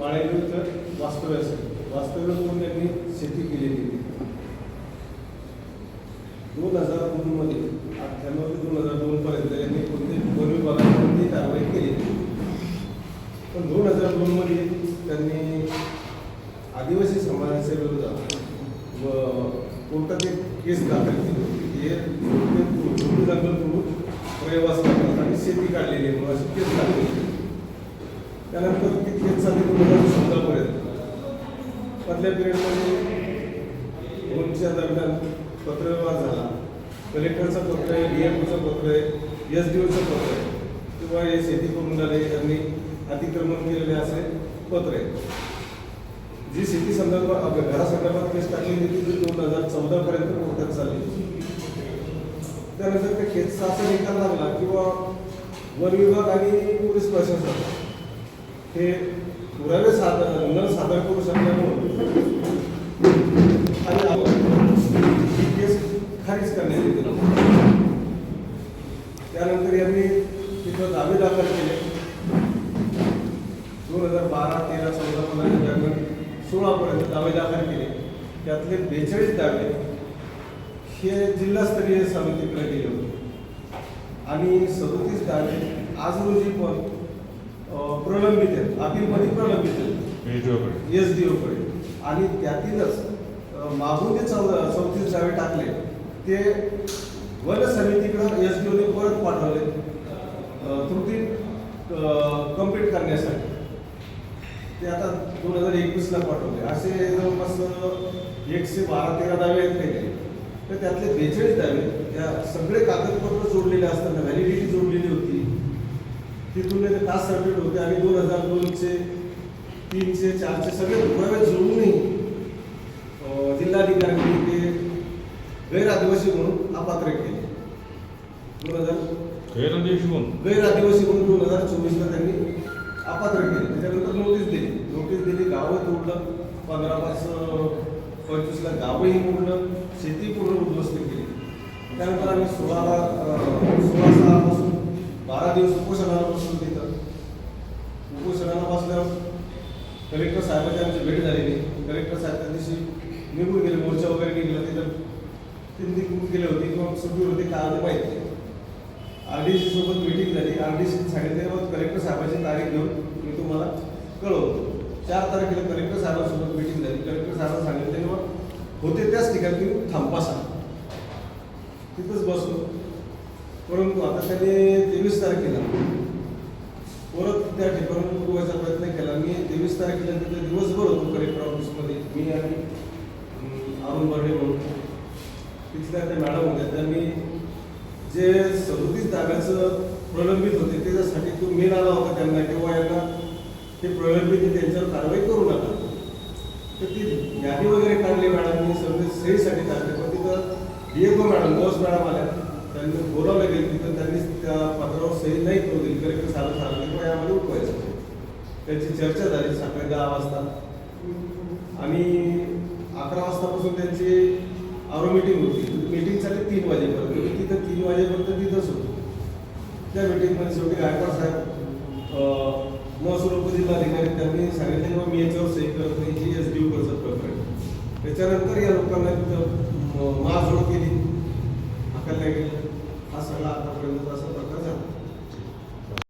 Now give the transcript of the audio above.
माळेगावचं वास्तव्य असेल. वास्तव्य करून त्यांनी शेती केलेली दोन हजार दोनमध्ये अठ्ठ्याण्णव ते दोन हजार दोनपर्यंत यांनी कोणत्याही वन विभागाने कोणतीही कारवाई केली? पण दोन हजार दोनमध्ये त्यांनी आदिवासी समाजाच्या विरोधात व कोर्टात एक केस दाखल केली होती. हे करून प्रवास करतात आणि शेती काढलेली आहे केस दाखल केली. त्यानंतर ती केस चालली दोन हजार सतरापर्यंत मधल्या पिरियडमध्ये दोनच्या दरम्यान पत्रव्यवहार झाला. कलेक्टरचं पत्र आहे डी एमचं पत्र आहे एस डी ओचं पत्र आहे. किंवा हे शेती करून झाले यांनी अतिक्रमण केलेले असे पत्र आहे जी शेती संदर्भात घरासंदर्भात केस टाकलेली ती दोन हजार चौदापर्यंत कोर्टात चालली त्यानंतर त्या केसचा असा निकाल लागला किंवा वन विभाग आणि पोलीस प्रशासन हे पुरावे सादर न सादर करू शकल्यामुळे आणि आपण ही केस खारिज करण्यात येते. त्यानंतर यांनी तिथं दावे दाखल केले. दोन हजार बारा तेरा चौदा पंधरा दरम्यान सोळापर्यंत दावे दाखल केले. त्यातले बेचाळीस दावे हे जिल्हास्तरीय समितीकडे गेले होते. आणि सदोतीस दावे आज रोजी पण प्रलंबित आहेत. अपीलमध्ये प्रलंबित आहेत. एस डी ओकडे आणि त्यातीलच मागून जे चौदा चौतीस दावे टाकले. ते वन समितीकडे एस डी ओने परत पाठवले. त्रुटी कंप्लीट करण्यासाठी. ते आता दोन हजार एकवीसला पाठवले. असे जवळपास एकशे बारा तेरा दावे आहेत काही काही. तर त्यातले बेचाळीस दावे त्या सगळे कागदपत्र जोडलेले असताना व्हॅलिडिटी जोडलेली होती. तिथून ते तास सर्टिफिकेट होते आणि दोन हजार दोनचे तीनचे चारचे सगळे पुरावे जुळूनही जिल्हाधिकाऱ्यांनी ते गैर आदिवासी म्हणून अपात्र केले. दोन हजार गैर आदिवासी म्हणून? दोन हजार चोवीसला त्यांनी अपात्र केले. त्याच्यानंतर नोटीस दिली. नोटीस दिली गावं तोडलं पंधरा पाच पंचवीसला गावंही मोडलं शेती पूर्ण उद्ध्वस्त केली. त्यानंतर आम्ही सोळाला सोळा सहापासून बारा दिवस कलेक्टर साहेबांची आमची भेट झालेली. कलेक्टर साहेब त्या दिवशी निघून गेले मोर्चा वगैरे निघला तिथं ते निघून गेले होते. किंवा सुट्टी होते का आलं पाहिजे आर डी सी सोबत मीटिंग झाली. आर डी सी सांगितले मग कलेक्टर साहेबांची तारीख घेऊन मी तुम्हाला कळवतो. चार तारखेला कलेक्टर साहेबांसोबत मीटिंग झाली. कलेक्टर साहेबांना सांगितले मग होते त्याच ठिकाणी तुम्ही थांबा सांग तिथंच बसलो. परंतु आता त्यांनी तेवीस तारखेला परत त्या ठिकाणी उठवायचा प्रयत्न केला मी दिवसभर होतो कलेक्टर ऑफिसमध्ये. मी आणि अरुण बर्डे म्हणून तिथल्या त्या मॅडम होत्या त्यांनी जे सदोतीस जागाचं प्रलंबित होते त्याच्यासाठी तो मेल आला होता त्यांना किंवा यांना ते प्रलंबित त्यांच्यावर कारवाई करू नका. तर ती यादी वगैरे काढली मॅडमनी सगळे सहीसाठी काढले. पण तिथं डीएफओ मॅडम बॉस मॅडम आल्या. त्यांनी बोलावलं गेलं तिथं त्यांनी त्या पत्रावर सही नाही करू दिली कलेक्टर साहेब त्याची चर्चा झाली सकाळी दहा वाजता. आणि अकरा वाजतापासून त्यांची आरो मिटिंग होती. मिटिंग चालली तीन वाजेपर्यंत. मी तिथं तीन वाजेपर्यंत तिथंच होतो. त्या मिटिंगमध्ये शेवटी गायकवाड साहेब महसूल उपजिल्हाधिकारी त्यांनी सांगितले की मी याच्यावर सही करत नाही. जी एस डी करत प्रकरण. त्याच्यानंतर या लोकांना तिथं मारझोड केली. हाकायला गेलं. हा सगळा आतापर्यंत असा प्रकार झाला.